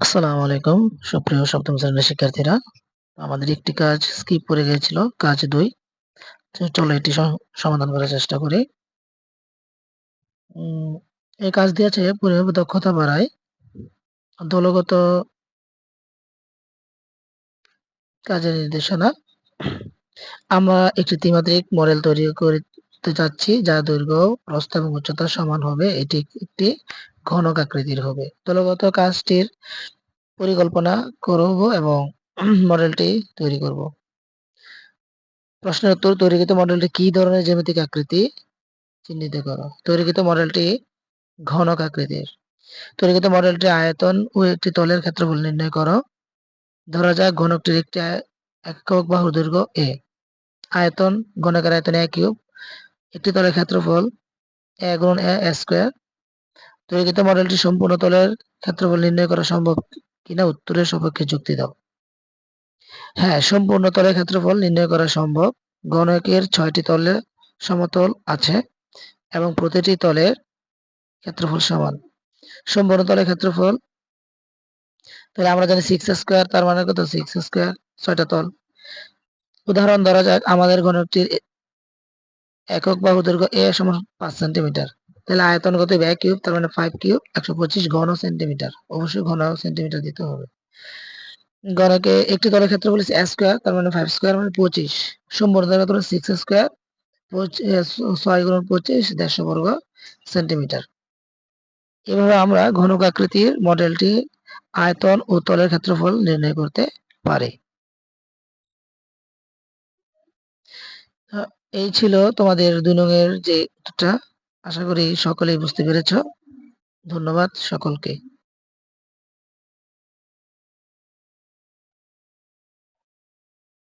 আসসালামু আলাইকুম। সুপ্রিয় সপ্তম শ্রেণির শিক্ষার্থীরা আমাদের একটি কাজ স্কিপ করে গিয়েছিল, কাজ দুই। চলো এটি সমাধান করার চেষ্টা করি। এই কাজ দিয়েছে পরিমাপ দক্ষতা বাড়ায়, দলগত কাজের নির্দেশনা। আমরা একটি ত্রিমাত্রিক মডেল তৈরি করতে যাচ্ছি যা দৈর্ঘ্য, প্রস্থ এবং উচ্চতা সমান হবে। এটি একটি ঘনক আকৃতির হবে। দলগত কাজটির পরিকল্পনা করব এবং মডেলটি তৈরি করব। প্রশ্নের উত্তর, তৈরিকৃত মডেলটি কি ধরনের জ্যামিতিক আকৃতি? চিহ্নিত করো। তৈরিকৃত মডেলটি ঘনক আকৃতির তৈরিকৃত মডেলটি আয়তন ও একটি তলের ক্ষেত্রফল নির্ণয় করো। ধরা যাক ঘনকটির একটি একক বাহু দৈর্ঘ্য এ আয়তন, ঘনকের আয়তন এ কিউব। একটি তলের ক্ষেত্রফল এ গুণ এ স্কোয়ার। তৈরিকৃত মডেলটি সম্পূর্ণ তলের ক্ষেত্রফল নির্ণয় করা সম্ভব কিনা উত্তরের সপক্ষে যুক্তি দাও। হ্যাঁ সম্পূর্ণ তলের ক্ষেত্রফল নির্ণয় করা সম্ভব। গণকের ছয়টি তলে সমতল আছে এবং প্রতিটি তলের ক্ষেত্রফল সমান। সম্পূর্ণ তলের ক্ষেত্রফল, তাহলে আমরা জানি সিক্স স্কোয়ার তার মানে কত? সিক্স স্কোয়ার ছয়টা তল। উদাহরণ ধরা যাক, আমাদের গণকটির একক বাহু দৈর্ঘ্য এ সমান পাঁচ সেন্টিমিটার তাহলে আয়তন কত ব্যয় কিউব, তার মানে ফাইভ কিউব, একশো পঁচিশ ঘন সেন্টিমিটার অবশ্যই ঘন সেন্টিমিটার দিতে হবে। গণকে একটি তলের ক্ষেত্রে বলেছি স্কোয়ার তার মানে ফাইভ স্কোয়ার মানে পঁচিশ। দৈর্ঘ্য হলো সিক্স স্কোয়ার ছয় গুণ পঁচিশ, দেড়শো বর্গ সেন্টিমিটার এভাবে আমরা ঘনক আকৃতির মডেলটি আয়তন ও তলের ক্ষেত্রফল নির্ণয় করতে পারি। এই ছিল তোমাদের দুই নঙের যে আশা করি সকলেই বুঝতে পেরেছ। ধন্যবাদ সকলকে।